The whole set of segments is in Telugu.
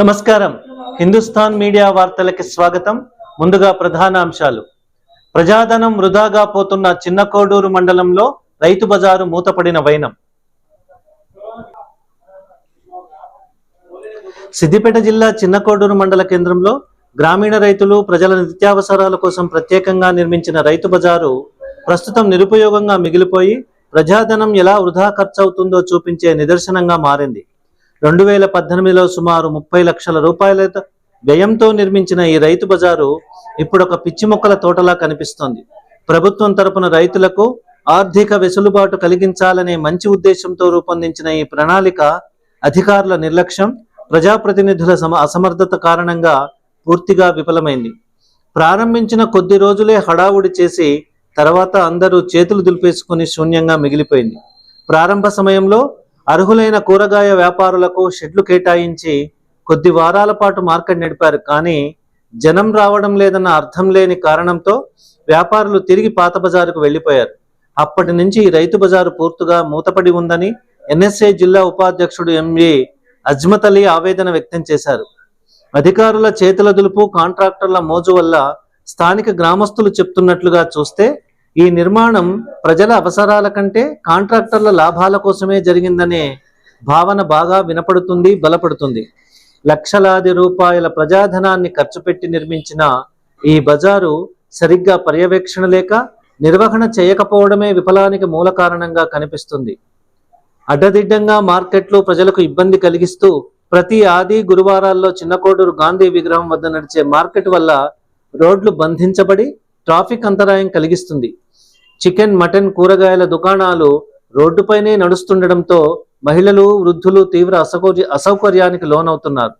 నమస్కారం. హిందుస్థాన్ మీడియా వార్తలకి స్వాగతం. ముందుగా ప్రధాన అంశాలు ప్రజాధనం వృధాగా పోతున్న చిన్న కోడూరు మండలంలో రైతు బజారు మూతపడిన వైనం. సిద్దిపేట జిల్లా చిన్న కోడూరు మండల కేంద్రంలో గ్రామీణ రైతులు ప్రజల నిత్యావసరాల కోసం ప్రత్యేకంగా నిర్మించిన రైతు బజారు ప్రస్తుతం నిరుపయోగంగా మిగిలిపోయి ప్రజాధనం ఎలా వృధా ఖర్చవుతుందో చూపించే నిదర్శనంగా మారింది. రెండు వేల పద్దెనిమిదిలో సుమారు ముప్పై లక్షల రూపాయల వ్యయంతో నిర్మించిన ఈ రైతు బజారు ఇప్పుడు ఒక పిచ్చి మొక్కల తోటలా కనిపిస్తోంది. ప్రభుత్వం తరపున రైతులకు ఆర్థిక వెసులుబాటు కలిగించాలనే మంచి ఉద్దేశంతో రూపొందించిన ఈ ప్రణాళిక అధికారుల నిర్లక్ష్యం ప్రజాప్రతినిధుల సమ అసమర్థత కారణంగా పూర్తిగా విఫలమైంది. ప్రారంభించిన కొద్ది రోజులే హడావుడి చేసి తర్వాత అందరూ చేతులు దులిపేసుకుని శూన్యంగా మిగిలిపోయింది. ప్రారంభ సమయంలో అర్హులైన కూరగాయ వ్యాపారులకు షెడ్లు కేటాయించి కొద్ది వారాల పాటు మార్కెట్ నడిపారు. కానీ జనం రావడం లేదన్న అర్థం లేని కారణంతో వ్యాపారులు తిరిగి పాత బజారుకు వెళ్ళిపోయారు అప్పటి నుంచి రైతు బజారు పూర్తిగా మూతపడి ఉందని ఎన్ఎస్ఏ జిల్లా ఉపాధ్యక్షుడు ఎంఏ అజ్మత్ అలీ ఆవేదన వ్యక్తం చేశారు. అధికారుల చేతుల దులుపు కాంట్రాక్టర్ల మోజు వల్ల స్థానిక గ్రామస్తులు చెప్తున్నట్లుగా చూస్తే ఈ నిర్మాణం ప్రజల అవసరాల కంటే కాంట్రాక్టర్ల లాభాల కోసమే జరిగిందనే భావన బాగా వినపడుతుంది బలపడుతుంది. లక్షలాది రూపాయల ప్రజాధనాన్ని ఖర్చు పెట్టి నిర్మించిన ఈ బజారు సరిగ్గా పర్యవేక్షణ లేక నిర్వహణ చేయకపోవడమే విఫలానికి మూల కారణంగా కనిపిస్తుంది. అడ్డదిడ్డంగా మార్కెట్లు ప్రజలకు ఇబ్బంది కలిగిస్తూ ప్రతి ఆది గురువారాల్లో చిన్నకోడూరు గాంధీ విగ్రహం వద్ద నడిచే మార్కెట్ వల్ల రోడ్లు బంధించబడి ట్రాఫిక్ అంతరాయం కలిగిస్తుంది. చికెన్ మటన్ కూరగాయల దుకాణాలు రోడ్డుపైనే నడుస్తుండటంతో మహిళలు వృద్ధులు తీవ్ర అసౌకర్య అసౌకర్యానికి లోనవుతున్నారు.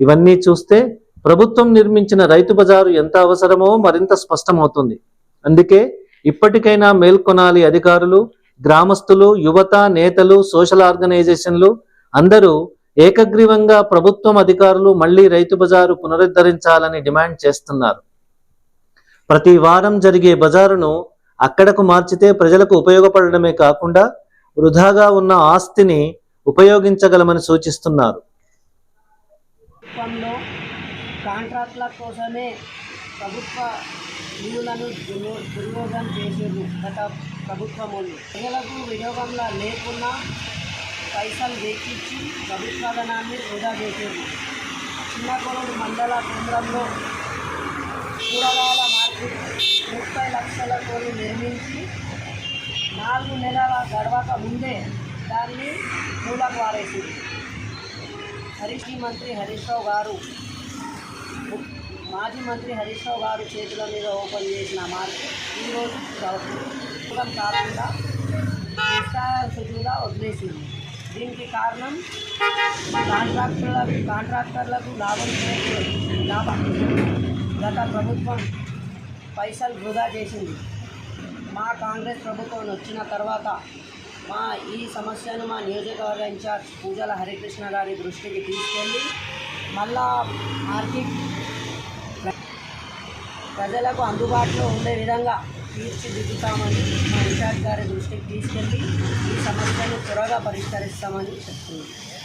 ఇవన్నీ చూస్తే ప్రభుత్వం నిర్మించిన రైతు బజారు ఎంత అవసరమో మరింత స్పష్టమవుతుంది. అందుకే ఇప్పటికైనా మేల్కొనాలి అధికారులు గ్రామస్తులు యువత నేతలు సోషల్ ఆర్గనైజేషన్లు అందరూ ఏకగ్రీవంగా ప్రభుత్వం అధికారులు మళ్ళీ రైతు బజారు పునరుద్ధరించాలని డిమాండ్ చేస్తున్నారు. ప్రతి వారం జరిగే బజారును అక్కడకు మార్చితే ప్రజలకు ఉపయోగపడడమే కాకుండా వృధాగా ఉన్న ఆస్తిని ఉపయోగించగలమని సూచిస్తున్నారు. కాంట్రాక్ట్ల కోసమే ప్రభుత్వ నిధులను దుర్వో- దుర్వినియోగం చేసేది గత ప్రభుత్వం ప్రజలకు వినియోగంలో లేకుండా పైసలు వెక్కించి ప్రభుత్వాధనాన్ని వృధా చేసేది. చిన్నకొరడు మండల కేంద్రంలో ముప్పై లక్షలతో నిర్మించి నాలుగు నెలల గడవక ముందే దాన్ని మూలకు వారేసింది హరీష్ మంత్రి హరీష్ రావు గారు మాజీ మంత్రి హరీష్ రావు గారు చేతుల మీద ఓపెన్ చేసిన మార్కెట్ ఈరోజు ప్రభుత్వం కాకుండా స్థితిగా వదిలేసింది దీనికి కారణం కాంట్రాక్టర్లకు కాంట్రాక్టర్లకు లాభం చేకూరదు. లాభం గత ప్రభుత్వం పైసలు వృధా చేసింది. మా కాంగ్రెస్ ప్రభుత్వం వచ్చిన తర్వాత మా ఈ సమస్యను మా నియోజకవర్గ ఇన్ఛార్జ్ పూజల హరికృష్ణ గారి దృష్టికి తీసుకెళ్ళి మళ్ళా మార్కెట్ ప్రజలకు అందుబాటులో ఉండే విధంగా తీర్చిదిద్దుతామని మా ఇన్ఛార్జ్ గారి దృష్టికి తీసుకెళ్ళి ఈ సమస్యను త్వరగా పరిష్కరిస్తామని చెప్తున్నాను